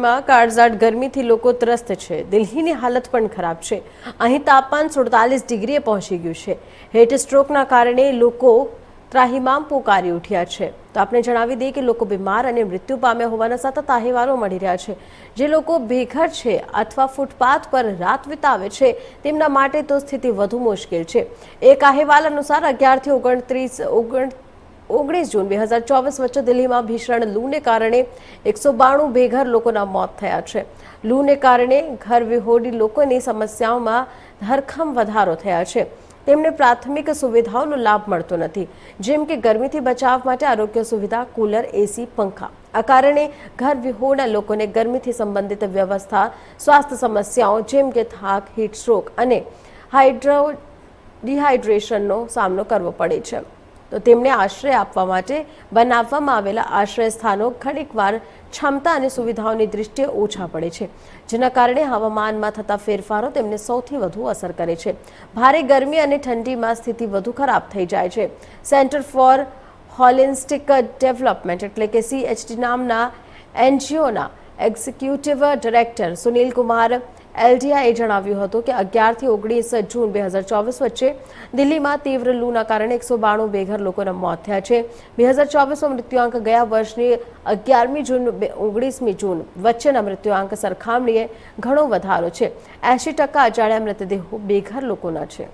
દેશભરમાં કાળઝાળ ગરમીથી લોકો ત્રસ્ત છે. દિલ્હીની હાલત પણ ખરાબ છે. અહીં તાપમાન સુડતાલીસ ડિગ્રીએ પહોંચી ગયું છે. હીટ સ્ટ્રોકના કારણે લોકો ત્રાહિમામ પોકારી ઉઠ્યા છે. તો આપણે જણાવી દઈએ કે લોકો બીમાર અને મૃત્યુ પામ્યા હોવાના સતત અહેવાલો મળી રહ્યા છે. જે લોકો બેઘર છે અથવા ફૂટપાથ પર રાત વિતાવે છે, તેમના માટે તો સ્થિતિ વધુ મુશ્કેલ છે. એક અહેવાલ અનુસાર અગિયારથી ઓગણત્રીસ, ઓગણ ઓગણીસ જૂન બે હજાર ચોવીસ વચ્ચે દિલ્હીમાં ભીષણ લૂને કારણે એકસો બાણું બેઘર લોકોના મોત થયા છે. લૂને કારણે ઘર વિહોડી લોકોની સમસ્યાઓમાં ધરખમ વધારો થયા છે. તેમને પ્રાથમિક સુવિધાઓનો લાભ મળતો નથી. જેમ કે ગરમીથી બચાવ માટે આરોગ્ય સુવિધા, કુલર, એસી, પંખા. આ કારણે ઘર વિહોણા લોકોને ગરમીથી સંબંધિત વ્યવસ્થા, સ્વાસ્થ્ય સમસ્યાઓ જેમ કે થાક, હીટ સ્ટ્રોક અને હાઇડ્રો ડિહાઇડ્રેશનનો સામનો કરવો પડે છે. તો તેમને આશ્રય આપવા માટે બનાવવામાં આવેલા આશ્રય સ્થાનો ઘણીકવાર ક્ષમતા અને સુવિધાઓની દૃષ્ટિએ ઓછા પડે છે, જેના કારણે હવામાનમાં થતા ફેરફારો તેમને સૌથી વધુ અસર કરે છે. ભારે ગરમી અને ઠંડીમાં સ્થિતિ વધુ ખરાબ થઈ જાય છે. સેન્ટર ફોર હોલિસ્ટિક ડેવલપમેન્ટ એટલે કે સીએચડી નામના એનજીઓના એક્ઝિક્યુટિવ ડિરેક્ટર સુનિલ કુમાર એલડીઆઈએ જણાવ્યું હતું કે અગિયારથી ઓગણીસ જૂન બે હજાર ચોવીસ વચ્ચે દિલ્હીમાં તીવ્ર લૂના કારણે એકસો બાણું બેઘર લોકોના મોત થયા છે. બે હજાર ચોવીસમાં મૃત્યુઆંક ગયા વર્ષની અગિયારમી જૂન ઓગણીસમી જૂન વચ્ચેના મૃત્યુઆંક સરખામણીએ ઘણો વધારો છે. એંશી ટકા અજાણ્યા મૃતદેહો બેઘર લોકોના છે.